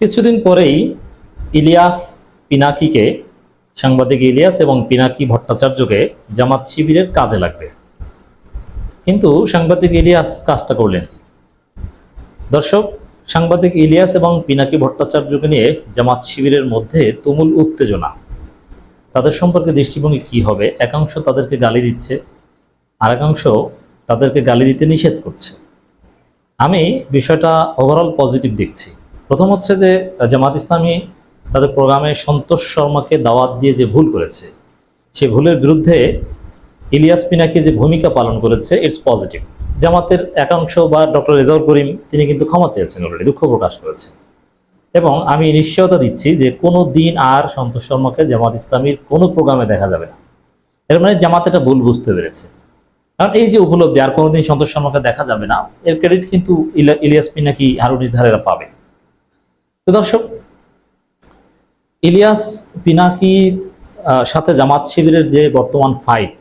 কিছুদিন পরেই ইলিয়াস পিনাকিকে, সাংবাদিক ইলিয়াস এবং পিনাকি ভট্টাচার্যকে জামাত শিবিরের কাজে লাগবে। কিন্তু সাংবাদিক ইলিয়াস কাজটা করলেন দর্শক, সাংবাদিক ইলিয়াস এবং পিনাকি ভট্টাচার্যকে নিয়ে জামাত শিবিরের মধ্যে তুমুল উত্তেজনা। তাদের সম্পর্কে দৃষ্টিভঙ্গি কি হবে? একাংশ তাদেরকে গালি দিচ্ছে আর একাংশ তাদেরকে গালি দিতে নিষেধ করছে। আমি বিষয়টা ওভারঅল পজিটিভ দেখছি। প্রথম হচ্ছে যে জামাত ইসলামী তাদের প্রোগ্রামে সন্তোষ শর্মাকে দাওয়াত দিয়ে যে ভুল করেছে, সে ভুলের বিরুদ্ধে ইলিয়াস পিনাকি যে ভূমিকা পালন করেছে ইটস পজিটিভ জামাতের একাংশ বা ডক্টর রেজাউল করিম, তিনি কিন্তু ক্ষমা চেয়েছেন অলরেডি দুঃখ প্রকাশ করেছেন। এবং আমি নিশ্চয়তা দিচ্ছি যে কোনো দিন আর সন্তোষ শর্মাকে জামাত ইসলামীর কোনো প্রোগ্রামে দেখা যাবে না। এর মানে জামাত এটা ভুল বুঝতে পেরেছে। কারণ এই যে উপলব্ধি, আর কোনোদিন সন্তোষ শর্মাকে দেখা যাবে না, এর ক্রেডিট কিন্তু ইলা- ইলিয়াস পিনাকি, হারুন ইজহারেরা পাবে। তো দর্শক, ইলিয়াস পিনাকির সাথে জামাত শিবিরের যে বর্তমান ফাইট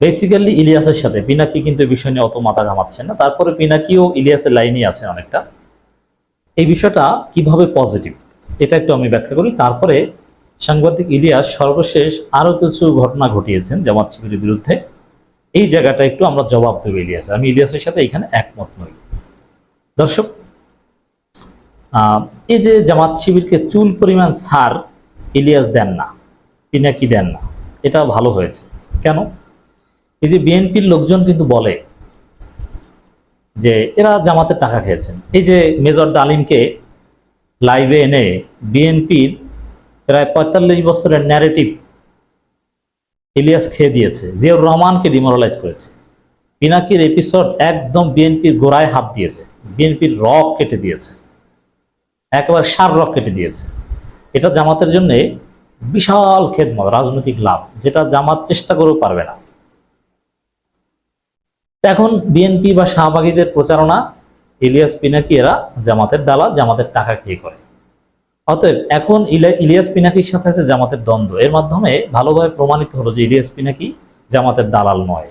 বেসিক্যালি ইলিয়াসের সাথে। পিনাকি কিন্তু এই বিষয় নিয়ে অত মাথা ঘামাচ্ছেন না। তারপরে পিনাকিও ইলিয়াসের লাইনেই আছেন অনেকটা। এই বিষয়টা কীভাবে পজিটিভ এটা একটু আমি ব্যাখ্যা করি। তারপরে সাংবাদিক ইলিয়াস সর্বশেষ আরও কিছু ঘটনা ঘটিয়েছেন জামাত শিবিরের বিরুদ্ধে। এই জায়গাটা একটু আমরা জবাব দেবো ইলিয়াস আমি ইলিয়াসের সাথে এখানে একমত নই। দর্শক এই যে জামাত শিবিরকে চুল পরিমাণ সার ইলিয়াস দেন না, পিনাকি দেন না, এটা ভালো হয়েছে। কেন? এই যে বিএনপির লোকজন কিন্তু বলে যে এরা জামাতের টাকা খেয়েছেন। এই যে মেজর ডালিমকে লাইভে এনে বিএনপির প্রায় পঁয়তাল্লিশ বছরের ন্যারেটিভ ইলিয়াস খেয়ে দিয়েছে, জিয়াউর রহমানকে ডিমোরালাইজ করেছে। পিনাকির এপিসোড একদম বিএনপির গোড়ায় হাত দিয়েছে, বিএনপির রক কেটে দিয়েছে। একেবারে সার রক কেটে দিয়েছে। এটা জামাতের জন্য বিশাল খেদমত, রাজনৈতিক লাভ, যেটা জামাত চেষ্টা করেও পারবে না। এখন বিএনপি বা শাহবাগীদের প্রচারণা, ইলিয়াস পিনাকি এরা জামাতের দালাল জামাতের টাকা খেয়ে করে। অতএব এখন ইলিয়াস পিনাকির সাথে আছে জামাতের দ্বন্দ্ব। এর মাধ্যমে ভালোভাবে প্রমাণিত হলো যে ইলিয়াস পিনাকি জামাতের দালাল নয়।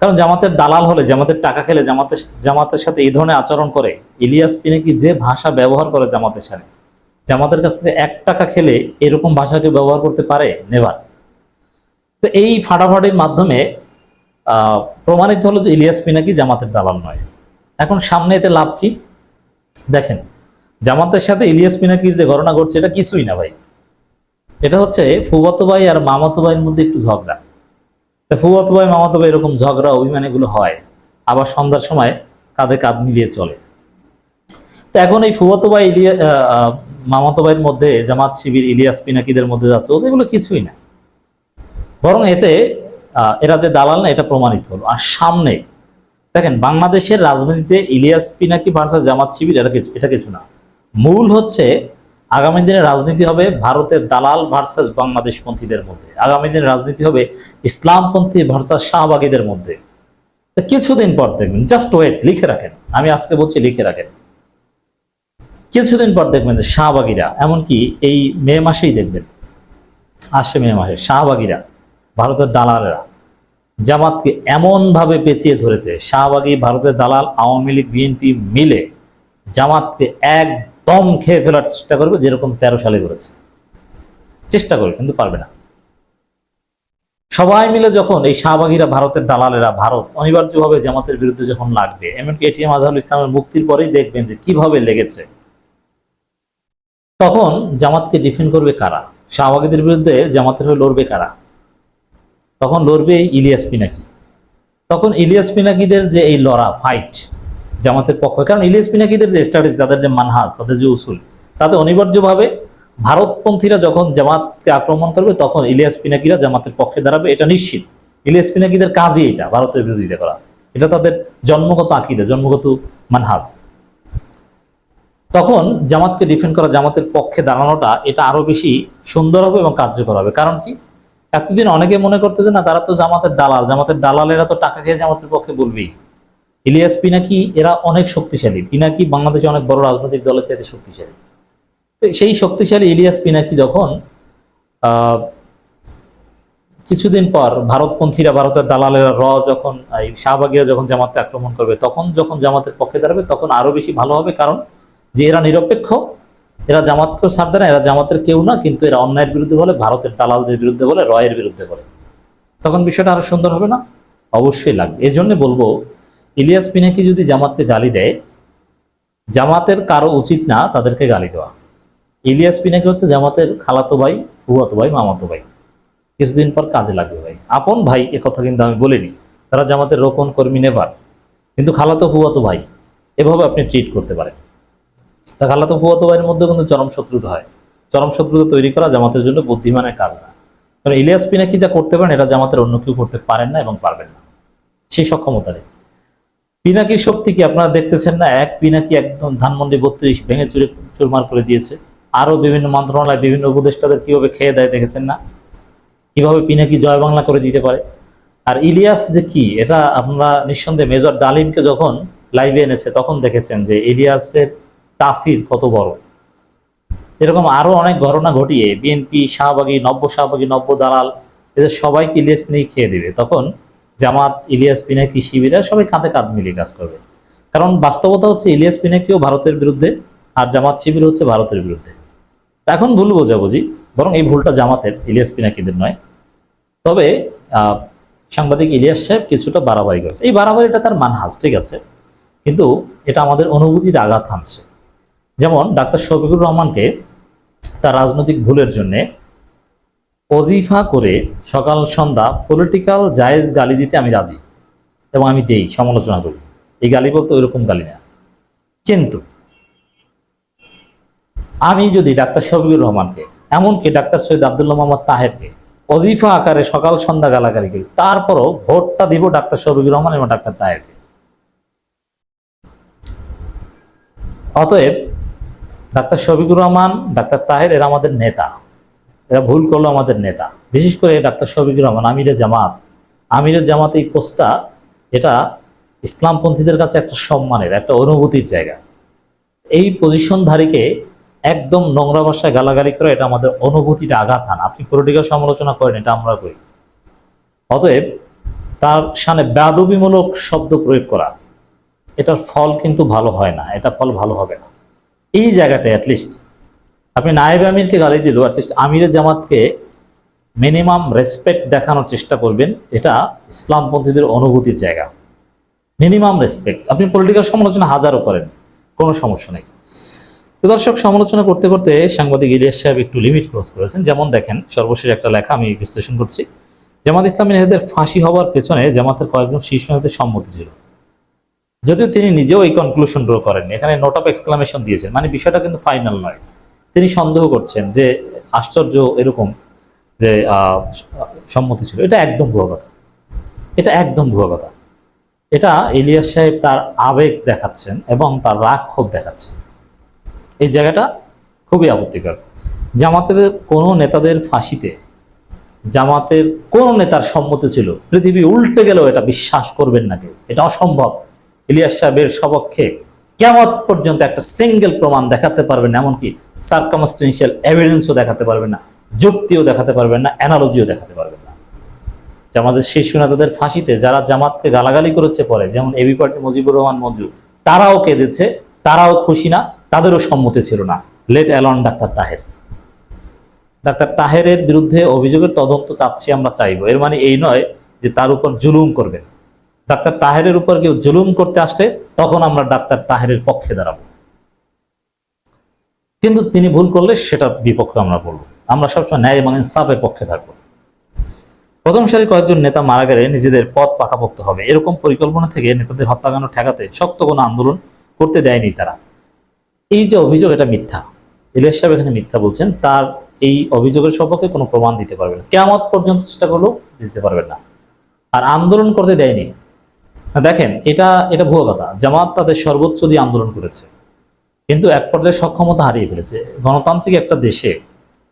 কারণ জামাতের দালাল হলে, জামাতের টাকা খেলে জামাতের জামাতের সাথে এই ধরনের আচরণ করে, ইলিয়াস পিনাকি যে ভাষা ব্যবহার করে জামাতের সাথে, জামাতের কাছ থেকে এক টাকা খেলে এরকম ভাষাকে ব্যবহার করতে পারে? নেভার তো এই ফাটাফাটির মাধ্যমে প্রমাণিত হলো যে ইলিয়াস পিনাকি জামাতের দালাল নয়। এখন সামনে এতে লাভ কি? দেখেন, জামাতের সাথে ইলিয়াস পিনাকির যে ঘটনা ঘটছে, এটা কিছুই না ভাই। এটা হচ্ছে ফুবাতো ভাই আর মামাতো ভাইয়ের মধ্যে একটু ঝগড়া। তা ফুবাতো ভাই, মামাতো ভাই এরকম ঝগড়া, অভিমান এগুলো হয়। আবার সন্ধ্যার সময় কাঁধে কাঁধ মিলিয়ে চলে। তো এখন এই ফুবাতো ভাই, ইলিয়া মামাতো ভাইয়ের মধ্যে, জামাত শিবির, ইলিয়াস পিনাকিদের মধ্যে যাচ্ছে এগুলো কিছুই না। বরং এতে এরা যে দালাল না, এটা প্রমাণিত হলো। আর সামনে, দেখেন, বাংলাদেশের রাজনীতিতে ইলিয়াস পিনাকি ভার্সাস জামাত শিবির, এটা কিছু এটা কিছু না। মূল হচ্ছে আগামী দিনে রাজনীতি হবে ভারতের দালাল ভার্সাস বাংলাদেশপন্থীদের মধ্যে। আগামী দিনে রাজনীতি হবে ইসলামপন্থী ভার্সাস শাহবাগীদের মধ্যে। কিছুদিন পর দেখবেন জাস্ট ওয়েট লিখে রাখেন। আমি আজকে বলছি লিখে রাখেন। কিছুদিন পর দেখবেন যে শাহবাগীরা, এমনকি এই মে মাসেই দেখবেন, আসছে মে মাসে, শাহবাগীরা, ভারতের দালালেরা, জামাতকে এমনভাবে পেঁচিয়ে ধরেছে, শাহবাগী, ভারতের দালাল, আওয়ামী লীগ, বিএনপি মিলে জামাতকে একদম খেয়ে ফেলার চেষ্টা করবে, যেরকম তেরো সালে করেছে। চেষ্টা করবে, কিন্তু পারবে না। সবাই মিলে যখন এই শাহবাগীরা ভারতের দালালেরা, ভারত অনিবার্যভাবে জামাতের বিরুদ্ধে যখন লাগবে, এমনকি এটিএম আজহারুল ইসলামের মুক্তির পরেই দেখবেন যে কীভাবে লেগেছে। তখন জামাতকে ডিফেন্ড করবে কারা? শাহবাগীদের বিরুদ্ধে জামাতের হয়ে লড়বে কারা? তখন লড়বে ইলিয়াস পিনাকি। তখন ইলিয়াস পিনাকিদের যে এই লড়া ফাইট জামাতের পক্ষ কারণ ইলিয়াস পিনাকিদের যে স্ট্র্যাটেজি তাদের যে মানহাজ, তাদের যে উসুল, তাতে অনিবার্যভাবে ভারতপন্থীরা যখন জামাতকে আক্রমণ করবে, তখন ইলিয়াস পিনাকিরা জামাতের পক্ষে দাঁড়াবে, এটা নিশ্চিত। ইলিয়াস পিনাকিদের কাজই এটা, ভারতের বিরোধিতা করা। এটা তাদের জন্মগত আকিদা, জন্মগত মানহাজ। তখন জামাতকে ডিফেন্ড করা, জামাতের পক্ষে দাঁড়ানোটা, এটা আরও বেশি সুন্দর হবে এবং কার্যকর হবে। কারণ কি? এতদিন অনেকে মনে করতো যে, না, তারা তো জামাতের দালাল, জামাতের দালালেরা তো টাকা খেয়ে জামাতের পক্ষে বলবেই। ইলিয়াস পিনাকি এরা অনেক শক্তিশালী। পিনাকি বাংলাদেশে অনেক বড় রাজনৈতিক দলের চাইতে শক্তিশালী। সেই শক্তিশালী ইলিয়াস পিনাকি যখন কিছুদিন পর ভারতপন্থীরা, ভারতের দালালেরা, র যখন, এই শাহবাগীরা যখন জামাতে আক্রমণ করবে, তখন যখন জামাতের পক্ষে দাঁড়াবে, তখন আরও বেশি ভালো হবে। কারণ যে এরা নিরপেক্ষ, এরা জামাতকেও ছাড় দেয় না, এরা জামাতের কেউ না, কিন্তু এরা অন্যায়ের বিরুদ্ধে বলে, ভারতের দালালদের বিরুদ্ধে বলে, রয়ের বিরুদ্ধে বলে। তখন বিষয়টা আরও সুন্দর হবে না? অবশ্যই লাগবে। এই জন্য বলব ইলিয়াস পিনাকি যদি জামাতকে গালি দেয়, জামাতের কারও উচিত না তাদেরকে গালি দেওয়া। ইলিয়াস পিনাকি হচ্ছে জামাতের খালাতো ভাই, ফুয়াতো ভাই, মামাতো ভাই। কিছুদিন পর কাজে লাগবে ভাই। আপন ভাই, এ কথা কিন্তু আমি বলিনি। তারা জামাতের রোপণ কর্মী নেভার কিন্তু খালাতো ফুয়াতো ভাই, এভাবে আপনি ট্রিট করতে পারেন। তা খালাতো ফুয়াতো ভাইয়ের মধ্যে কিন্তু চরম শত্রুতা হয়। চরম শত্রুতা তৈরি করা জামাতের জন্য বুদ্ধিমানের কাজ না। কারণ ইলিয়াস পিনাকি যা করতে পারেন এটা জামাতের অন্য কেউ করতে পারেন না এবং পারবেন না। সেই সক্ষমতা নেই। পিনাকির শক্তি কি আপনারা দেখতেছেন না? এক পিনাকি একদম ধানমন্ডি বত্রিশ ভেঙে চুরে চুরমার করে দিয়েছে। আরও বিভিন্ন মন্ত্রণালয়, বিভিন্ন উপদেষ্টাদের কীভাবে খেয়ে দেয় দেখেছেন না? কীভাবে পিনাকি জয় বাংলা করে দিতে পারে? আর ইলিয়াস যে কি, এটা আপনারা নিঃসন্দেহে মেজর ডালিমকে যখন লাইভে এনেছে, তখন দেখেছেন যে ইলিয়াসের তাসির কত বড়। এরকম আরও অনেক ঘটনা ঘটিয়ে, বিএনপি, শাহবাগী, নব্য শাহবাগী, নব্য দালাল, এদের সবাইকে ইলিয়াস পিনাকি খেয়ে দিবে। তখন জামাত, ইলিয়াস পিনাকি, শিবিরা সবাই কাঁধে কাঁধ মিলিয়ে কাজ করবে। কারণ বাস্তবতা হচ্ছে ইলিয়াস পিনাকিও ভারতের বিরুদ্ধে আর জামাত শিবির হচ্ছে ভারতের বিরুদ্ধে। এখন ভুল বোঝাবুঝি, বরং এই ভুলটা জামাতের, ইলিয়াস পিনাকিদের নয়। তবে সাংবাদিক ইলিয়াস সাহেব কিছুটা বাড়াবাড়ি করেছে। এই বাড়াবাড়িটা তার মানহাজ, ঠিক আছে? কিন্তু এটা আমাদের অনুভূতিতে আঘাত হানছে। যেমন ডাক্তার শফিকুর রহমানকে তার রাজনৈতিক ভুলের জন্যে অজিফা করে সকাল সন্ধ্যা পলিটিক্যাল জায়েজ গালি দিতে আমি রাজি। এবং আমি দেই, সমালোচনা করি। এই গালি বলতে ওইরকম গালি না। কিন্তু আমি যদি ডাক্তার শফিকুর রহমানকে, এমনকি ডাক্তার সৈয়দ আবদুল্লাহ মোহাম্মদ তাহেরকে অজিফা আকারে সকাল সন্ধ্যা গালাগালি করি, তারপরও ভোটটা দিব ডাক্তার শফিকুর রহমান এবং ডাক্তার তাহেরকে। অতএব ডাক্তার শফিকুর রহমান, ডাক্তার তাহের এরা আমাদের নেতা। এরা ভুল করল আমাদের নেতা। বিশেষ করে ডাক্তার শফিকুর রহমান, আমিরের জামাত। আমিরের জামাত এই পোস্টটা, এটা ইসলামপন্থীদের কাছে একটা সম্মানের, একটা অনুভূতির জায়গা। এই পজিশনধারীকে একদম নোংরা ভাষায় গালাগালি করে, এটা আমাদের অনুভূতিটা আঘাত হান। আপনি পলিটিক্যাল সমালোচনা করেন, এটা আমরা করি। অতএব, তার সামনে ব্যাদবিমূলক শব্দ প্রয়োগ করা, এটার ফল কিন্তু ভালো হয় না, এটা ফল ভালো হবে না। এই জায়গাটায় অ্যাটলিস্ট আপনি নায়েব আমিরকে গালি দিলেও অ্যাটলিস্ট আমিরের জামাতকে মিনিমাম রেসপেক্ট দেখানোর চেষ্টা করবেন, এটা ইসলামপন্থীদের অনুভূতির জায়গা। মিনিমাম রেসপেক্ট আপনি পলিটিক্যাল সমালোচনা হাজারও করেন, কোনো সমস্যা নেই। তো দর্শক, সমালোচনা করতে করতে সাংবাদিক ইলিয়াস সাহেব একটু লিমিট ক্রস করেছেন। যেমন দেখেন, সর্বশেষ একটা লেখা আমি বিশ্লেষণ করছি। জামাত ইসলামী নেতাদের ফাঁসি হওয়ার পেছনে জামাতের কয়েকজন শীর্ষ নেতাদের সম্মতি ছিল। যদিও তিনি নিজেও এই কনক্লুশন ড্র করেননি। এখানে নোট অফ এক্সক্লামেশন দিয়েছেন। মানে বিষয়টা কিন্তু ফাইনাল নয়। তিনি সন্দেহ করছেন যে আশ্চর্য এরকম যে সম্মতি ছিল। এটা একদম ভুয়া কথা। এটা একদম ভুয়া কথা। এটা ইলিয়াস সাহেব তার আবেগ দেখাচ্ছেন এবং তার রাগ ক্ষোভ দেখাচ্ছেন। এই জায়গাটা খুবই আপত্তিকর। জামাতের কোনো নেতাদের ফাঁসিতে, জামাতের কোন নেতার সম্মতি ছিল, পৃথিবী উল্টে গেলেও এটা বিশ্বাস করবেন না কেউ। এটা অসম্ভব। ইলিয়াস সাহেবের সপক্ষে কেমন পর্যন্ত একটা সিঙ্গেল প্রমাণ দেখাতে পারবেন এমনকি সার্কামস্টেন্সিয়াল এভিডেন্সও দেখাতে পারবেন না, যুক্তিও দেখাতে পারবেন না অ্যানালজিও দেখাতে পারবেন না। জামাতের শীর্ষ নেতাদের ফাঁসিতে যারা জামাতকে গালাগালি করেছে পরে, যেমন এবি পার্টি মুজিবুর রহমান, মঞ্জু, তারাও কেঁদেছে, তারাও খুশি না, তাদেরও সম্মতি ছিল না। Let alone doctor Taher. Doctor তাহেরের বিরুদ্ধে অভিযোগের তদন্ত চাচ্ছি আমরা চাইব। এর মানে এই নয় যে তার উপর জুলুম করবেন। ডাক্তার তাহেরের উপর কেউ জুলুম করতে আসলে তখন আমরা ডাক্তার তাহেরের পক্ষে দাঁড়াবো। কিন্তু তিনি ভুল করলে সেটার বিপক্ষে আমরা বলব। আমরা সবসময় ন্যায় এবং ইনসাফের পক্ষে থাকব। প্রথম সারি কয়েকজন নেতা মারা গেলে নিজেদের পথ পাকাপোক্ত হবে। এরকম পরিকল্পনা থেকে নেতাদের হত্যাকাণ্ড ঠেকাতে শক্ত কোনো আন্দোলন করতে দেয়নি তারা। এই যে অভিযোগ, এটা মিথ্যা। ইলিয়াস সাহেব এখানে মিথ্যা বলছেন। তার এই অভিযোগের সপক্ষে কোনো প্রমাণ দিতে পারবে না। কেমন পর্যন্ত চেষ্টা করলেও দিতে পারবেন না। আর আন্দোলন করতে দেয়নি। দেখেন, এটা এটা ভুয়ো কথা। জামাত তাদের সর্বোচ্চ দিয়ে আন্দোলন করেছে। কিন্তু এক পর্যায়ে সক্ষমতা হারিয়ে ফেলেছে। গণতান্ত্রিক একটা দেশে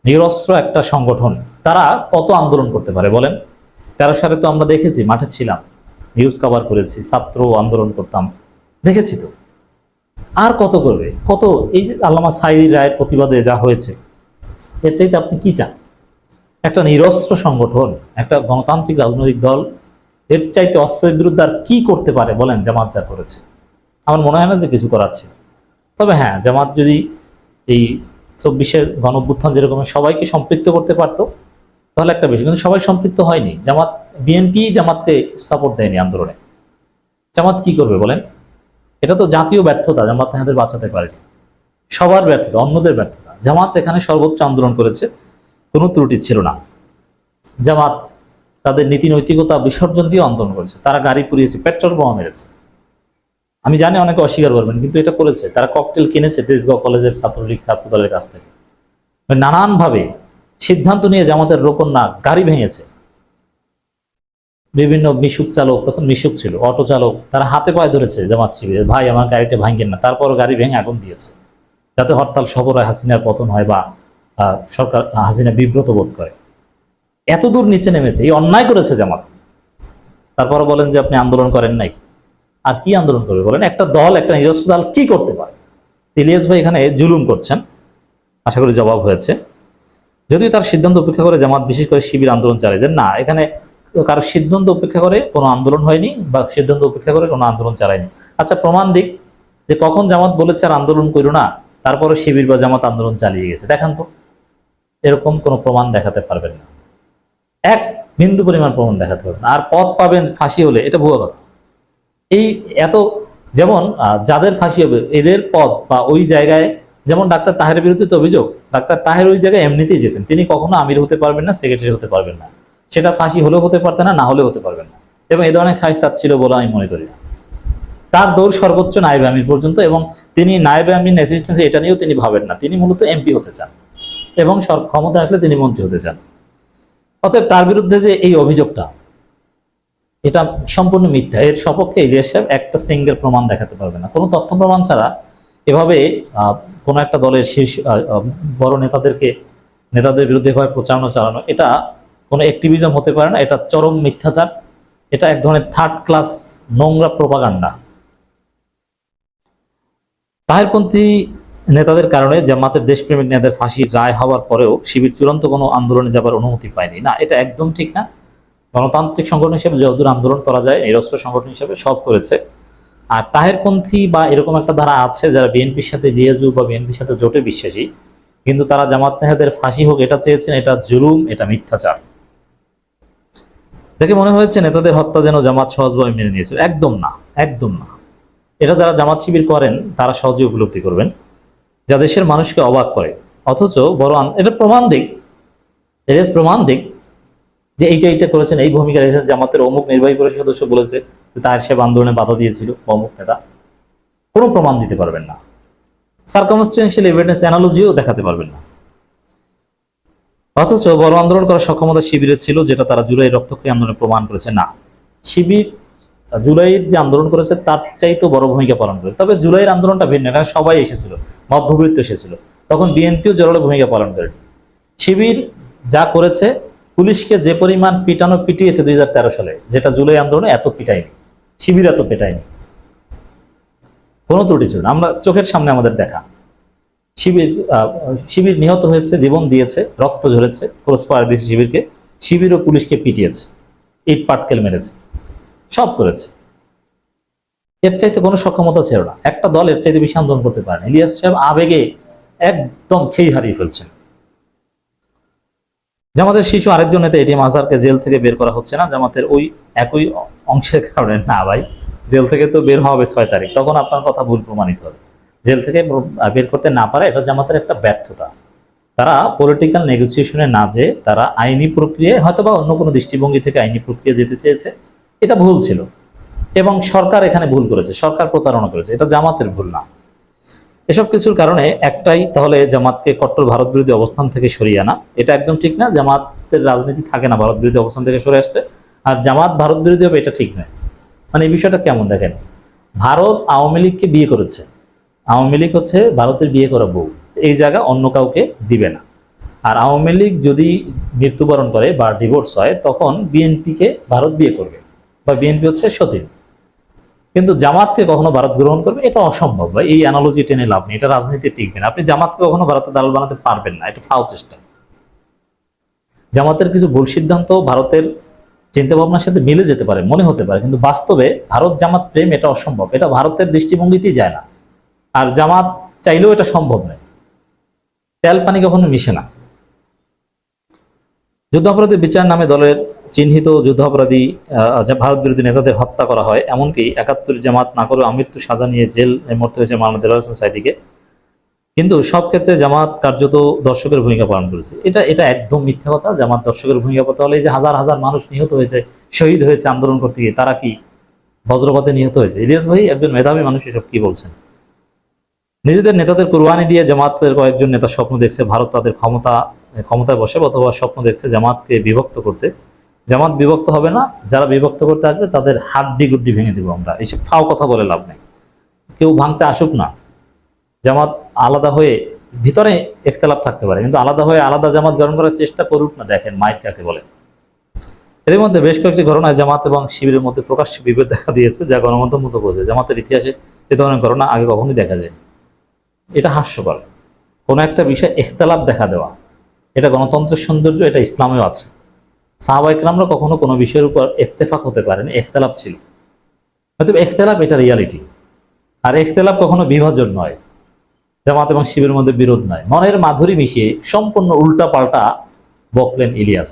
নিরস্ত্র একটা সংগঠন, তারা কত আন্দোলন করতে পারে বলেন? তেরো সালে তো আমরা দেখেছি, মাঠে ছিলাম নিউজ কভার করেছি, ছাত্র আন্দোলন করতাম, দেখেছি তো। আর কত করবে? কত? এই যে আল্লামা সাইদি রায়ের প্রতিবাদে যা হয়েছে, এর চাইতে আপনি কি চান? একটা নিরস্ত্র সংগঠন, একটা গণতান্ত্রিক রাজনৈতিক দল, এর চাইতে অস্ত্রের বিরুদ্ধে আর কি করতে পারে বলেন জামাত যা করেছে? আমার মনে হয় না যে কিছু করার ছিল। তবে হ্যাঁ জামাত যদি এই চব্বিশের গণভ্যুত্থান যেরকম সবাইকে সম্পৃক্ত করতে পারতো, তাহলে একটা বিষয়, কিন্তু সবাই সম্পৃক্ত হয়নি। জামাত বিএনপি জামাতকে সাপোর্ট দেয়নি আন্দোলনে। জামাত কি করবে বলেন? এটা তো জাতীয় ব্যর্থতা, জামাত নেহাদের বাঁচাতে পারেনি। সবার ব্যর্থতা, অন্যদের ব্যর্থতা। জামাত এখানে সর্বোচ্চ আন্দোলন করেছে, কোনো ত্রুটি ছিল না। জামাত তাদের নীতি নৈতিকতা বিসর্জন দিয়ে আন্দোলন করেছে। তারা গাড়ি পুড়িয়েছে, পেট্রোল বোমা মেরেছে। আমি জানি অনেকে অস্বীকার করবেন, কিন্তু এটা করেছে। তারা ককটেল কিনেছে তেজগাঁও কলেজের ছাত্রলীগ, ছাত্রদলের কাছ থেকে। নানানভাবে সিদ্ধান্ত নিয়ে জামাতের রোপণ না গাড়ি ভেঙেছে। বিভিন্ন মিশুক চালক, তখন মিশুক ছিল, অটো চালক, তারা হাতে পায়ে ধরেছে জামাত শিবিরে ভাই, আমার গাড়িটা ভাঙেন না। তারপরও গাড়ি ভেঙে আগুন দিয়েছে। যাতে হরতাল সফর হয়, হাসিনার পতন হয় বা সরকার, হাসিনা বিব্রত বোধ করে। এত দূর নিচে নেমেছে, এই অন্যায় করেছে জামাত। তারপরে বলেন যে আপনি আন্দোলন করেন নাই। আর কি আন্দোলন করবে বলেন? একটা দল, একটা নিজস্ব দল কি করতে পারে? ইলিয়াস ভাই এখানে জুলুম করছেন, আশা করি জবাব হয়েছে। যদিও তার সিদ্ধান্ত উপেক্ষা করে জামাত বিশেষ করে শিবির আন্দোলন চালিয়ে। যে না, এখানে কারও সিদ্ধান্ত উপেক্ষা করে কোনো আন্দোলন হয়নি বা সিদ্ধান্ত উপেক্ষা করে কোনো আন্দোলন চালায়নি। আচ্ছা প্রমাণ দিক যে কখন জামাত বলেছে আর আন্দোলন করো না, তারপরে শিবির বা জামাত আন্দোলন চালিয়ে গেছে। দেখান তো, এরকম কোনো প্রমাণ দেখাতে পারবেন না। এক বিন্দু পরিমাণ প্রমাণ দেখাতে পারবেন। আর পথ পাবেন ফাঁসি হলে, এটা ভুয়া কথা। এই এত যেমন যাদের ফাঁসি হবে, এদের পদ বা ওই জায়গায় যেমন ডাক্তার তাহের বিরুদ্ধে তো অভিযোগ, ডাক্তার তাহের ওই জায়গায় এমনিতেই যেতেন। তিনি কখনো আমির হতে পারবেন না, সেক্রেটারি হতে পারবেন না। সেটা ফাঁসি হলেও হতে পারতেন না না হলেও হতে পারবেন না। এবং এ ধরনের খাস তার ছিল বলে আমি মনে করি না। তার দৌড় সর্বোচ্চ নায়েব আমির পর্যন্ত এবং তিনি নায়েব আমির অ্যাসিস্ট্যান্স এটা নিয়েও তিনি ভাবেন না। তিনি মূলত এমপি হতে চান এবং ক্ষমতা আসলে তিনি মন্ত্রী হতে চান। অতএব তার বিরুদ্ধে যে এই অভিযোগটা এটা সম্পূর্ণ মিথ্যা। এর সপক্ষে ইলিয়াস সাহেব একটা সিঙ্গেল প্রমাণ দেখাতে পারবে না। কোনো তথ্য প্রমাণ ছাড়া এভাবে কোনো একটা দলের শীর্ষ বড় নেতাদেরকে, নেতাদের বিরুদ্ধে এভাবে প্রচারণা চালানো, এটা কোনো অ্যাক্টিভিজম হতে পারে না। এটা চরম মিথ্যাচার। এটা এক ধরনের থার্ড ক্লাস নোংরা প্রপাগান্ডা তাহেরপন্থী নেতাদের কারণে জামাতের দেশপ্রেমিক নেতাদের ফাঁসির রায় হওয়ার পরেও শিবির চূড়ান্ত কোনো আন্দোলনে যাবার অনুমতি পায়নি। না, এটা একদম ঠিক না। গণতান্ত্রিক সংগঠন হিসেবে যতদূর আন্দোলন করা যায় নিরস্ত্র সংগঠন হিসেবে সব করেছে। আর তাহেরপন্থী বা এরকম একটা ধারা আছে, যারা বিএনপির সাথে লিয়াজু বা বিএনপির সাথে জোটে বিশ্বাসী, কিন্তু তারা জামাত নেহাদের ফাঁসি হোক, এটা চেয়েছেন, এটা জুলুম, এটা মিথ্যাচার। দেখে মনে হয়েছে নেতাদের হত্যা যেন জামাত সহজভাবে মেনে নিয়েছিল একদম না একদম না। এটা যারা জামাত শিবির করেন, তারা সহজে উপলব্ধি করবেন। যা দেশের মানুষকে অবাক করে। অথচ বড় এটা প্রমাণ দিক। এটা প্রমাণ দিক যে এইটা এইটা করেছেন, এই ভূমিকা রেখেছেন জামাতের অমুক নির্বাহী পরিষদ সদস্য বলেছে যে তার সাহেব আন্দোলনে বাধা দিয়েছিল অমুক নেতা। কোনো প্রমাণ দিতে পারবেন না। সার্কমস্টেন্সিয়াল এভিডেন্স অ্যানালজিও দেখাতে পারবেন না। অথচ বড় আন্দোলন করার সক্ষমতা শিবিরের ছিল যেটা তারা জুলাই রক্তক্ষয়ী আন্দোলনে প্রমাণ করেছে না। শিবির, জুলাইয়ের যে আন্দোলন করেছে তার চাইতেও বড় ভূমিকা পালন করেছে। তবে জুলাইয়ের আন্দোলনটা ভিন্ন এখানে সবাই এসেছিল, মধ্যবিত্ত এসেছিল। তখন বিএনপিও জোরালো ভূমিকা পালন করেনি। শিবির যা করেছে পুলিশকে যে পরিমাণ পিটানো পিটিয়েছে দুই হাজার তেরো সালে, যেটা জুলাই আন্দোলনে এত পিটায়নি, শিবির এত পেটায়নি। কোনো ত্রুটি ছিল আমরা চোখের সামনে আমাদের দেখা। শিবির শিবির নিহত হয়েছে, জীবন দিয়েছে, রক্ত ঝরেছে ক্রস দিয়েছে শিবিরকে। শিবির ও পুলিশকে পিটিয়েছে, ইট পাটকেল মেরেছে, সব করেছে। এর চাইতে কোনো সক্ষমতা ছিল না। একটা দল এর চাইতে বেশি আন্দোলন করতে পারে না ইলিয়াস সাহেব আবেগে একদম খেই হারিয়ে ফেলছেন। জামাতের শিশু আরেকজন নেতা এটিএম আজহারকে জেল থেকে বের করা হচ্ছে না। জামাতের ওই একই অংশের কারণে না ভাই, জেল থেকে তো বের হবে ছয় তারিখ। তখন আপনার কথা ভুল প্রমাণিত হবে। জেল থেকে বের করতে না পারে, এটা জামাতের একটা ব্যর্থতা। তারা পলিটিক্যাল নেগোসিয়েশনে না যে তারা আইনি প্রক্রিয়ায় হয়তো বা অন্য কোনো দৃষ্টিভঙ্গি থেকে আইনি প্রক্রিয়া যেতে চেয়েছে, এটা ভুল ছিল। এবং সরকার এখানে ভুল করেছে, সরকার প্রতারণা করেছে, এটা জামাতের ভুল না। এসব কিছুর কারণে একটাই, তাহলে জামাতকে কট্টর ভারত বিরোধী অবস্থান থেকে সরিয়ে আনা। এটা একদম ঠিক না, জামাতের রাজনীতি থাকে না ভারত বিরোধী অবস্থান থেকে সরে আসতে। আর জামাত ভারত বিরোধী হবে, এটা ঠিক নয়। মানে এই বিষয়টা কেমন দেখেন? ভারত আওয়ামী লীগকে বিয়ে করেছে। আওয়ামী লীগ হচ্ছে ভারতের বিয়ে করা বউ। এই জায়গা অন্য কাউকে দিবে না। আর আওয়ামী লীগ যদি মৃত্যুবরণ করে বা ডিভোর্স হয়, তখন বিএনপিকে ভারত বিয়ে করবে। বা বিএনপি হচ্ছে সতীন। কিন্তু জামাতকে কখনো ভারত গ্রহণ করবে? এটা অসম্ভব ভাই। এই অ্যানালজি টেনে লাভ নেই। এটা রাজনীতি টিকবে না। আপনি জামাতকে কখনো ভারতের দালাল বানাতে পারবেন না। এটা ফাও চেষ্টা জামাতের কিছু ভুল সিদ্ধান্ত ভারতের চিন্তা ভাবনার সাথে মিলে যেতে পারে, মনে হতে পারে। কিন্তু বাস্তবে ভারত জামাত প্রেম, এটা অসম্ভব। এটা ভারতের দৃষ্টিভঙ্গিতেই যায় না। আর জামাত চাইলেও এটা সম্ভব নয়। তেল পানি কখনো মিশে না। যুদ্ধাপরাধী বিচার নামে দলের চিহ্নিত যুদ্ধাপরাধী ভারত বিরোধী নেতাদের হত্যা করা হয়, এমনকি একাত্তর জামাত না করে আমৃত্যু সাজা নিয়ে জেল মরতে হয়েছে দেলার হোসেন সাইদিকে। কিন্তু সব ক্ষেত্রে জামাত কার্যত দর্শকের ভূমিকা পালন করেছে। এটা এটা একদম মিথ্যা কথা, জামাত দর্শকের ভূমিকা পালন হলে যে হাজার হাজার মানুষ নিহত হয়েছে, শহীদ হয়েছে আন্দোলন করতে গিয়ে, তারা কি বজ্রপাতে নিহত হয়েছে? ইলিয়াস ভাই একজন মেধাবী মানুষ, এসব কি বলছেন? নিজেদের নেতাদের কুরবানি দিয়ে জামাতের কয়েকজন নেতা স্বপ্ন দেখছে, ভারত তাদের ক্ষমতা, ক্ষমতায় বসে, অথবা স্বপ্ন দেখছে জামাতকে বিভক্ত করতে। জামাত বিভক্ত হবে না, যারা বিভক্ত করতে আসবে তাদের হাড্ডি গুড্ডি ভেঙে দিব আমরা। এইসব ফাও কথা বলে লাভ নেই। কেউ ভাঙতে আসুক না। জামাত আলাদা হয়ে ভিতরে একতলাপ থাকতে পারে, কিন্তু আলাদা হয়ে আলাদা জামাত গঠন করার চেষ্টা করুক না, দেখেন মাইক কাকে বলে। এর মধ্যে বেশ কয়েকটি ঘটনায় জামাত এবং শিবিরের মধ্যে প্রকাশ্যে বিভেদ দেখা দিয়েছে, যা গণমাধ্যম মতো বোঝে জামাতের ইতিহাসে এ ধরনের ঘটনা আগে কখনোই দেখা যায়নি এটা হাস্যকর। কোনো একটা বিষয় একতলাপ দেখা দেওয়া, এটা গণতন্ত্রের সৌন্দর্য, এটা ইসলামেও আছে। সাহাবা ইকরামরা কখনো কোনো বিষয়ের উপর একতেফাক হতে পারেন একতলাপ ছিল। হয়তো একতলাপ এটা রিয়ালিটি আর একতলাপ কখনো বিভাজন নয়, জামাত এবং শিবের মধ্যে বিরোধ নয়। মনের মাধুরী মিশিয়ে সম্পূর্ণ উল্টা পাল্টা বকলেন ইলিয়াস।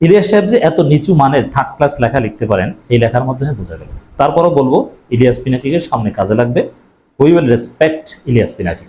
ইলিয়াস সাহেব যে এত নিচু মানের থার্ড ক্লাস লেখা লিখতে পারেন, এই লেখার মাধ্যমে বোঝা গেল। তারপরও বলব, ইলিয়াস পিনাকিকে সামনে কাজে লাগবে। We will respect Elias Pinaki.